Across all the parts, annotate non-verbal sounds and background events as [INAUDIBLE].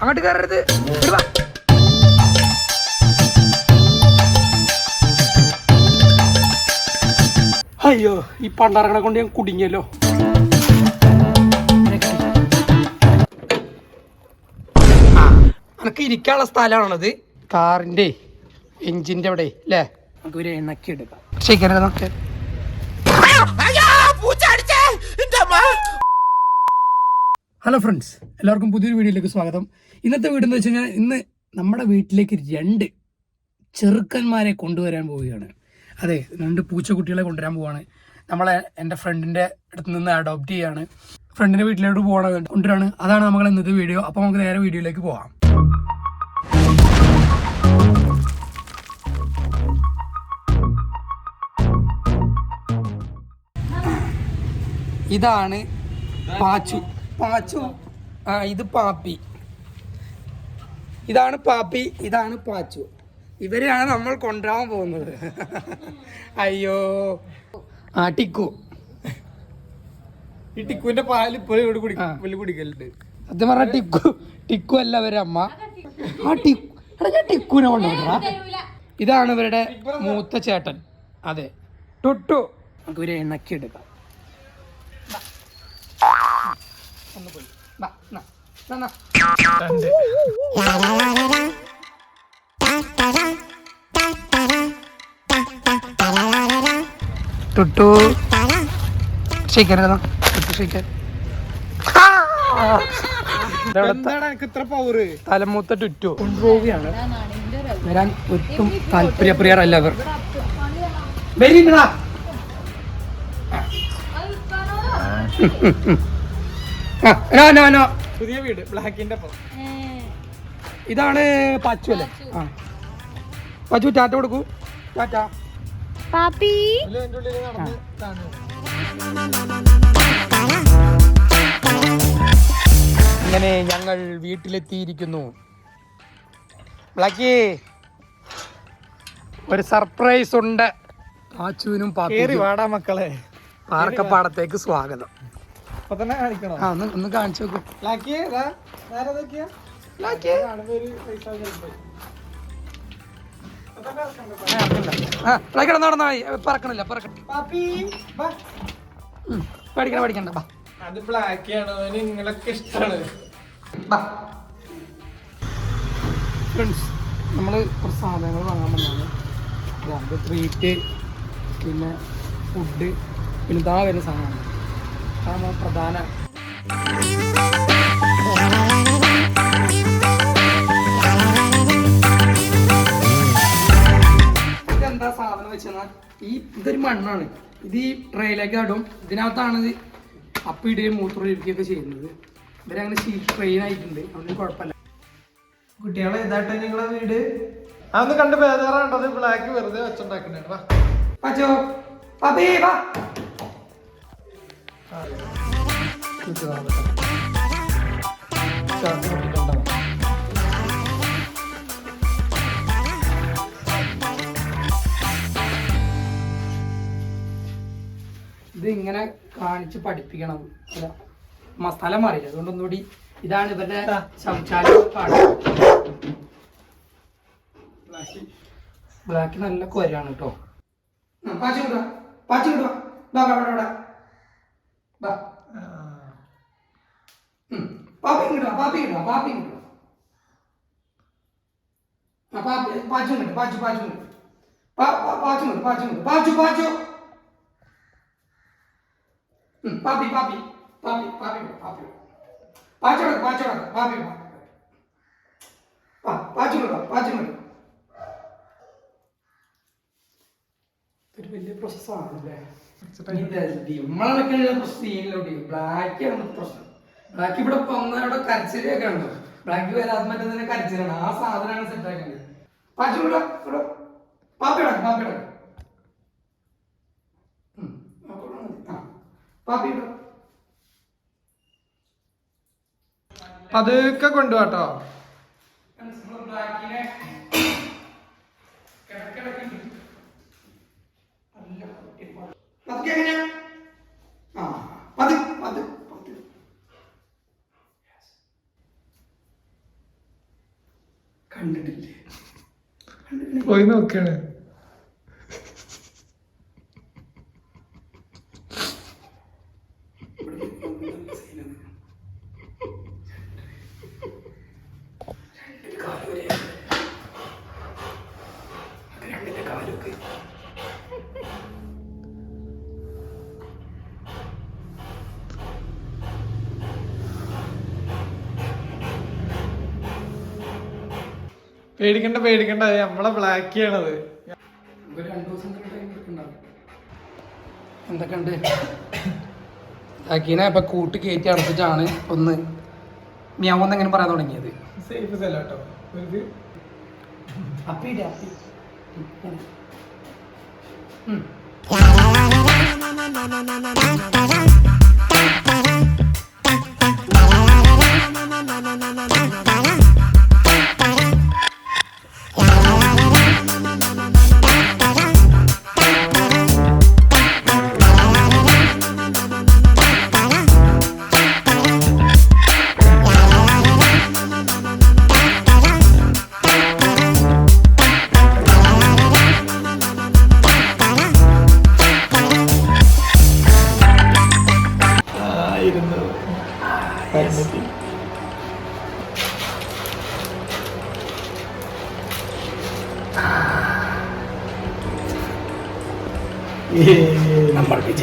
അങ്ങോട്ട് കയറരുത്. വാ. അയ്യോ ഈ പണ്ടാറകളെ കൊണ്ട് ഞാൻ കുടുങ്ങിയല്ലോ. നമുക്ക് ഇരിക്കാനുള്ള സ്ഥലമാണത് കാറിന്റെ എഞ്ചിന്റെ അവിടെ അല്ലേ? നമുക്ക് ഒരു എണ്ണക്കി എടുക്കാം. ശേഖരനെ നോക്കെ. ഹലോ ഫ്രണ്ട്സ് എല്ലാവർക്കും പുതിയൊരു വീഡിയോയിലേക്ക് സ്വാഗതം. ഇന്നത്തെ വീട് എന്ന് വെച്ച് കഴിഞ്ഞാൽ ഇന്ന് നമ്മുടെ വീട്ടിലേക്ക് രണ്ട് ചെറുക്കന്മാരെ കൊണ്ടുവരാൻ പോവുകയാണ്. അതെ രണ്ട് പൂച്ചക്കുട്ടികളെ കൊണ്ടുവരാൻ പോവാണ് നമ്മളെ എന്റെ ഫ്രണ്ടിന്റെ അടുത്ത് നിന്ന് അഡോപ്റ്റ് ചെയ്യാണ്. ഫ്രണ്ടിന്റെ വീട്ടിലോട്ട് പോകണ കൊണ്ടുവരാണ്. അതാണ് നമ്മൾ ഇന്നത്തെ വീഡിയോ. അപ്പോൾ നമുക്ക് നേരെ വീഡിയോയിലേക്ക് പോവാം. ഇതാണ് പാച്ചു. പാച്ചു ആ ഇത് പാപ്പി. ഇതാണ് പാപ്പി ഇതാണ് പാച്ചു. ഇവരെയാണ് നമ്മൾ കൊണ്ടുവരാൻ പോകുന്നത്. [LAUGHS] അയ്യോ. ആ ടിക്കു. ഈ ടിക്കുവിന്റെ പാൽ ഇപ്പോഴും കുടിക്കലുണ്ട്. സത്യം പറഞ്ഞ ടിക്കു ടിക്കു അല്ല അവരെ അമ്മ. ആ ടിക്കു. എടാ ഞാൻ ടിക്കുവിനെ കൊണ്ടുവരാ ഇതാണ് ഇവരുടെ മൂത്ത ചേട്ടൻ. അതെ. ടുട്ടു നമുക്ക് ഇവരെ എണ്ണക്കി എടുക്കാം ബാ. ഒന്ന് പോയി. ബാ, നാ, നാ. ടുട്ടു. എനിക്ക് ഇത്ര പവറ് തലമൂത്ത ടുറ്റു കൊണ്ടുപോവുകയാണ് വരാൻ ഒട്ടും താല്പര്യപ്രിയരല്ല അവർ വരുന്നടാ ആ, നോ, നോ, നോ. പുതിയ വീട് ബ്ലാക്കിന്റെ ഒപ്പം. ഇതാണ് പച്ചു അല്ലേ? ആ. പാച്ചു ടാറ്റ കൊടുക്കൂ. ടാറ്റ. പാപ്പി. ഇങ്ങനെ ഞങ്ങൾ വീട്ടിലെത്തിയിരിക്കുന്നു. ബ്ലാക്കി ഒരു സർപ്രൈസ് ഉണ്ട്. പാച്ചുവിനും കേറി പാപ്പിക്കും. വാടാ മക്കളെ. പാർക്കപ്പാടത്തേക്ക് സ്വാഗതം. അപ്പൊ തന്നെ കാണിക്കണോ. ആ ഒന്ന് ഒന്ന് കാണിച്ചു നോക്കൂ. നടന്നാ പറക്കണില്ല പേടിക്കണ്ട ബാ അത് ബ്ലാക്ക് ആണ് അവന് നിങ്ങളൊക്കെ ഇഷ്ടമാണ് ബാ ഫ്രണ്ട്സ് നമ്മൾ കുറച്ച് സാധനങ്ങൾ വാങ്ങാൻ വന്നാണ്. ട്രീറ്റ് പിന്നെ ഫുഡ് പിന്നെ ഇതാ വരുന്ന സാധനമാണ്. അതാണ് പ്രധാന ഇതെന്താ സാധനം വെച്ചാൽ ഈ ഇതൊരു മണ്ണാണ്. ഇത് ഈ ട്രെയിലേക്ക് ഇടും ഇതിനകത്താണ് ഇത് അപ്പിടുകയും മൂത്രമൊഴിക്കുകയൊക്കെ ചെയ്യുന്നത്. ഇവരങ്ങനെ ട്രെയിൻ ആയിട്ടുണ്ട്. അതുകൊണ്ട് കുഴപ്പമില്ല. കുട്ടികളെ ഇതായിട്ട് നിങ്ങളെ വീട്? അതൊന്ന് കണ്ട് ബേജാറാണ്ടത് ബ്ലാക്ക് വെറുതെ വെച്ചുണ്ടാക്കണേ വാ. പാച്ചോ? പാപ്പി വാ. ഇത് ഇങ്ങനെ കാണിച്ച് പഠിപ്പിക്കണം. അല്ല സ്ഥലം മാറിയില്ല? അതുകൊണ്ട് ഒന്നുകൂടി ഇതാണ് ഇവരുടെ ശൗചാലയം ബ്ലാക്ക്. നല്ല കൊരാണ് കേട്ടോ. പാച്ചു കിട്ടുക പാച്ചു കിട്ടുക ബാ ബാ ബാ ബാ ബാ ഉം. പാപ്പി കിട്ടുക പാപ്പി കിട്ടുക പാപ്പി കിട്ടുക ആ പാപ്പി പാച്ചു കിട്ടും പാച്ചു പാച്ചു കിട്ടും പാ- പാ- പാച്ചു കിട്ടും പാച്ചു കിട്ടും പാച്ചു പാച്ചു ഉം, പാപ്പി പാപ്പി പാപ്പി പാപ്പി കിട്ടും പാപ്പി കിട്ടും പാച്ചു കിടക്ക് പാച്ചു കിടക്ക് പാപ്പി പാപ്പി പാ പാച്ചു കിട്ടുക പാച്ചു കിട്ടുക ഒരു വലിയ പ്രോസസ്സാണല്ലേ നമ്മളൊക്കെ സീനിലോട്ട് ബ്ലാക്ക് ആണ് പ്രശ്നം. ബ്ലാക്ക് ഇവിടെ പൊന്നവിടെ കരച്ചിലൊക്കെ ഉണ്ടോ. ബ്ലാക്ക് വരാതെ മറ്റേ തന്നെ കരച്ചിലാണ്. ആ സാധനമാണ് സെറ്റ് ആക്കേണ്ടത്. പാച്ചു ഇവിടെ ഇവിടെ. പാപ്പിട പാപ്പിട പാപ്പി ഇടോ പതുക്കെ കൊണ്ടുപോട്ടോ ബ്ലാക്കിനെ പതുക്കെ എങ്ങനെയാ? ആ പതു പതു പതു കണ്ടിട്ടില്ലേ? പോയി നോക്കുകയാണ് പേടിക്കണ്ട പേടിക്കണ്ട. അത് നമ്മളെ ബ്ലാക്ക് ചെയ്യണത്. എന്തൊക്കെയുണ്ട്? അക്കീനെ ഇപ്പൊ കൂട്ടി കയറ്റി അടച്ചിട്ടാണ് ഒന്ന് മിയാവെന്ന് എങ്ങനെ പറയാൻ തുടങ്ങിയത്? സേഫ് സ്ഥലം കേട്ടോ അപ്പി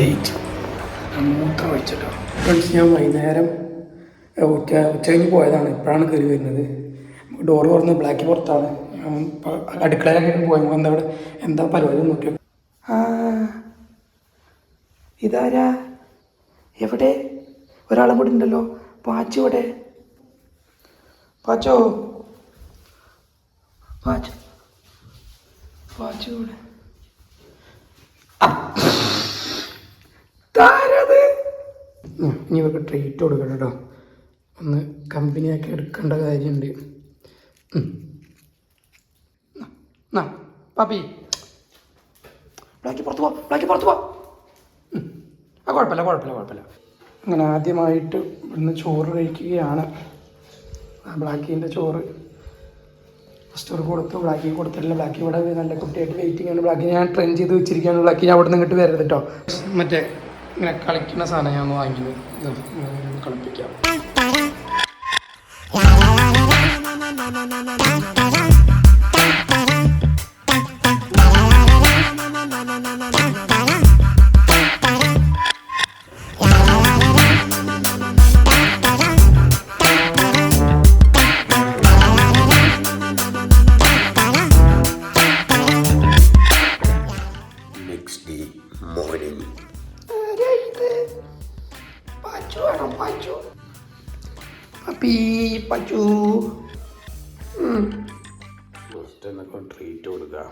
വിജയിച്ചു മൂത്രം ഒഴിച്ചിട്ടോ? ഫ്രണ്ട്സ് ഞാൻ വൈകുന്നേരം ഉച്ച ഉച്ച കഴിഞ്ഞ് പോയതാണ്. ഇപ്പോഴാണ് കയറി വരുന്നത്. ഡോർ തുറന്ന് ബ്ലാക്ക് പുറത്താണ്. അടുക്കളയിലൊക്കെ പോയി എന്താ അവിടെ എന്താ പരിപാടി നോക്കി ഇതാരാ? എവിടെ? ഒരാളും കൂടി ഉണ്ടല്ലോ. പാച്ചു ഇവിടെ പാച്ചോ? പാച്ചു പാച്ചു ഇവിടെ താരത് ഇനി ഇവർക്ക് ട്രീറ്റ് കൊടുക്കണം കേട്ടോ. ഒന്ന് കമ്പനിയാക്കി എടുക്കേണ്ട കാര്യമുണ്ട്. പപ്പി. ബ്ലാക്കി പുറത്ത് പോ ബ്ലാക്കി പുറത്ത് പോ. ഉം. ആ കുഴപ്പമില്ല കുഴപ്പമില്ല കുഴപ്പമില്ല. അങ്ങനെ ആദ്യമായിട്ട് ഇവിടുന്ന് ചോറ് കഴിക്കുകയാണ്. ബ്ലാക്കിന്റെ ചോറ് ഫസ്റ്റ് ഒരു കൊടുത്തു ബ്ലാക്കി കൊടുത്തിട്ടില്ല. ബ്ലാക്കി ഇവിടെ നല്ല കുട്ടിയായിട്ട് വെയിറ്റിംഗ് ആണ്. ബ്ലാക്കി ഞാൻ ട്രെയിൻ ചെയ്ത് വെച്ചിരിക്കുകയാണ്. ബ്ലാക്കി ഞാൻ അവിടെ നിന്ന് ഇങ്ങോട്ട് വരരുത് കേട്ടോ. മറ്റേ ഇങ്ങനെ കളിക്കുന്ന സാധനം ഞാൻ വാങ്ങിയത് കളിപ്പിക്കാം next ട്രീറ്റ് കൊടുക്കുക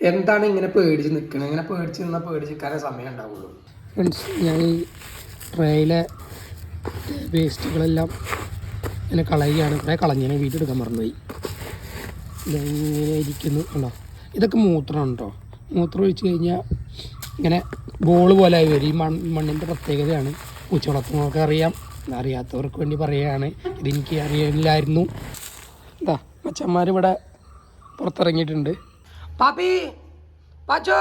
എന്താണ് ഇങ്ങനെ പേടിച്ച് നിൽക്കുന്നത് ഇങ്ങനെ പേടിച്ച് നിന്നാൽ പേടിച്ച് നിൽക്കാനേ സമയം ഉണ്ടാവുള്ളൂ. ഫ്രണ്ട്സ് ഞാൻ ഈ ട്രേയിലെ വേസ്റ്റുകളെല്ലാം ഇങ്ങനെ കളയുകയാണ്. കുറേ വീട്ടിൽ എടുക്കാൻ മറന്നുപോയി. ഇതെങ്ങനെ ഇരിക്കുന്നു ഉണ്ടോ ഇതൊക്കെ മൂത്രമാണ് കേട്ടോ മൂത്രം ഒഴിച്ച് കഴിഞ്ഞാൽ ഇങ്ങനെ ബോൾ പോലെ ആയി വരും. ഈ മൺ മണ്ണിന്റെ പ്രത്യേകതയാണ്. പൂച്ചവളർത്തുന്നവർക്ക് അറിയാം. അറിയാത്തവർക്ക് വേണ്ടി പറയുകയാണ് ഇതെനിക്ക് അറിയില്ലായിരുന്നു. ഇതാ അച്ഛന്മാർ ഇവിടെ പുറത്തിറങ്ങിയിട്ടുണ്ട്. പാപ്പി പാച്ചോ.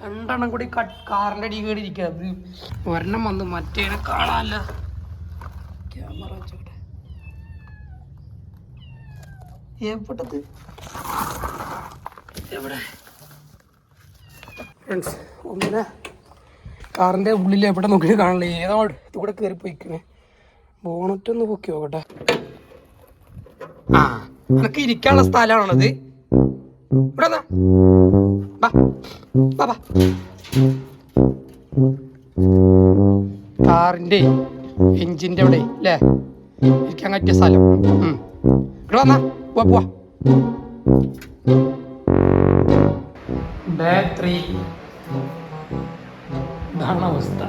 രണ്ടെണ്ണം കൂടി കാറിന്റെ അടി കയറി ഇരിക്കുക ഒരെണ്ണം വന്ന്. മറ്റേനെ കാണാനല്ല. ക്യാമറ വെച്ചോട്ടെ എവിടത് എവിടെ? ഫ്രണ്ട്സ് ഒന്നിനെ കാറിന്റെ ഉള്ളിൽ എവിടെ നോക്കി കാണില്ല ഏതോ ഇവിടെ കയറി പോയിക്കണേ. ബോണറ്റ് ഒന്ന് പൊക്കി നോക്കട്ടെ. ആ നിനക്ക് ഇരിക്കാനുള്ള സ്ഥലമാണത് ഇവിടെ കാറിന്റെ എഞ്ചിന്റെ അവിടെ അല്ലേ? ഇരിക്കാൻ പറ്റിയ സ്ഥലം. ഇവിടെ വന്നാ പോവാ പോവാ ഡേ ത്രീ ഇതാണ് അവസ്ഥ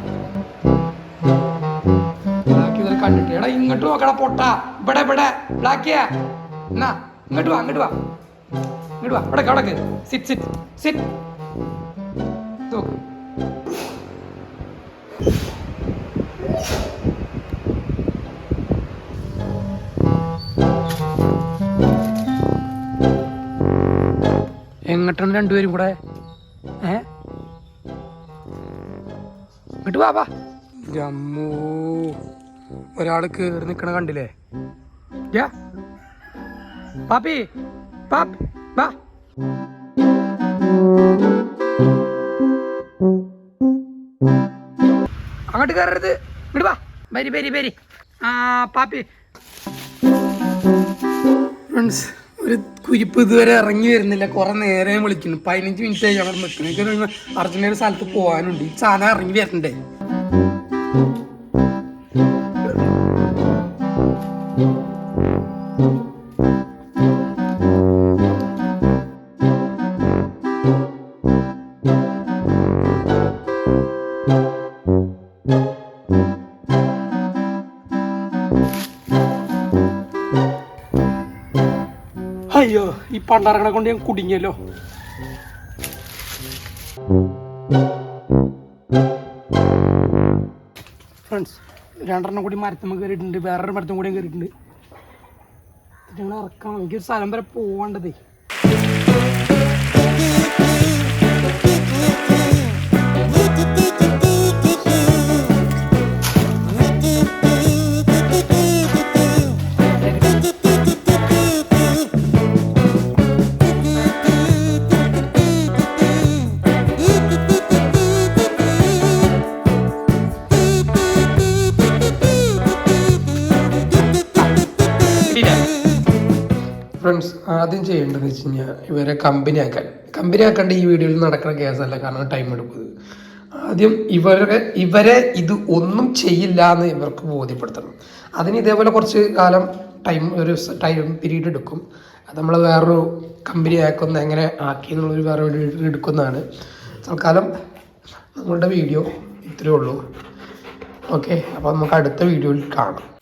കണ്ടിട്ട്. എടാ ഇങ്ങോട്ട് നോക്കടാ പൊട്ട. ഇവിടെ ഇവിടെ. ബ്ലാക്കിയാ എന്നാ ഇങ്ങോട്ട് വാ ഇങ്ങോട്ട് വാ. ഇങ്ങോട്ട് വാ. ഇവിടെ കടക്ക് സിറ്റ് സിറ്റ് സിറ്റ് നോക്ക്. എങ്ങോട്ടാണ് രണ്ടുപേരും കൂടെ? ഏ? ഇങ്ങോട്ട് വാ ജമ്മൂ. ഒരാൾ കേറി നിക്കണ കണ്ടില്ലേ? യാ. പാപ്പി പാപ്പ് വാ. അങ്ങോട്ട് കയറരുത് ഇങ്ങോട്ട് വാ. വരി വരി വരി. ആ പാപ്പി. ഫ്രണ്ട്സ് ഒരു കുരിപ്പ് ഇതുവരെ ഇറങ്ങി വരുന്നില്ല. കുറെ നേരം വിളിക്കുന്നു. പതിനഞ്ച് മിനിറ്റ് ആയി ഞങ്ങൾ നിൽക്കുന്നത് അർജന്റീന സ്ഥലത്ത് പോകാനുണ്ട് ഈ സാധനം ഇറങ്ങി വരണ്ടേ? അയ്യോ കൊണ്ട് ഞാൻ കുടുങ്ങിയല്ലോ. ഫ്രണ്ട്സ് രണ്ടെണ്ണം കൂടി മരത്തുമ്പോൾ കയറിയിട്ടുണ്ട് വേറൊരു മരത്തും കൂടി കയറിയിട്ടുണ്ട് ഞങ്ങൾ ഇറക്കണം. എനിക്കൊരു സ്ഥലം വരെ പോവേണ്ടതേ. ആദ്യം ചെയ്യേണ്ടതെന്ന് വെച്ച് കഴിഞ്ഞാൽ ഇവരെ കമ്പനി ആക്കാൻ കമ്പനി ആക്കാണ്ട് ഈ വീഡിയോയിൽ നടക്കുന്ന കേസല്ല കാരണം ടൈം എടുക്കുന്നത്. ആദ്യം ഇവരെ ഇവരെ ഇത് ഒന്നും ചെയ്യില്ല എന്ന് ഇവർക്ക് ബോധ്യപ്പെടുത്തണം. അതിന് ഇതേപോലെ കുറച്ച് കാലം ടൈം ഒരു ടൈം പീരീഡ് എടുക്കും. നമ്മൾ വേറൊരു കമ്പനി ആക്കുന്ന എങ്ങനെ ആക്കി എന്നുള്ളൊരു വേറെ വീഡിയോ എടുക്കുന്നതാണ്. തൽക്കാലം നമ്മളുടെ വീഡിയോ ഇത്രയേ ഉള്ളൂ. ഓക്കെ അപ്പോൾ നമുക്ക് അടുത്ത വീഡിയോയിൽ കാണാം.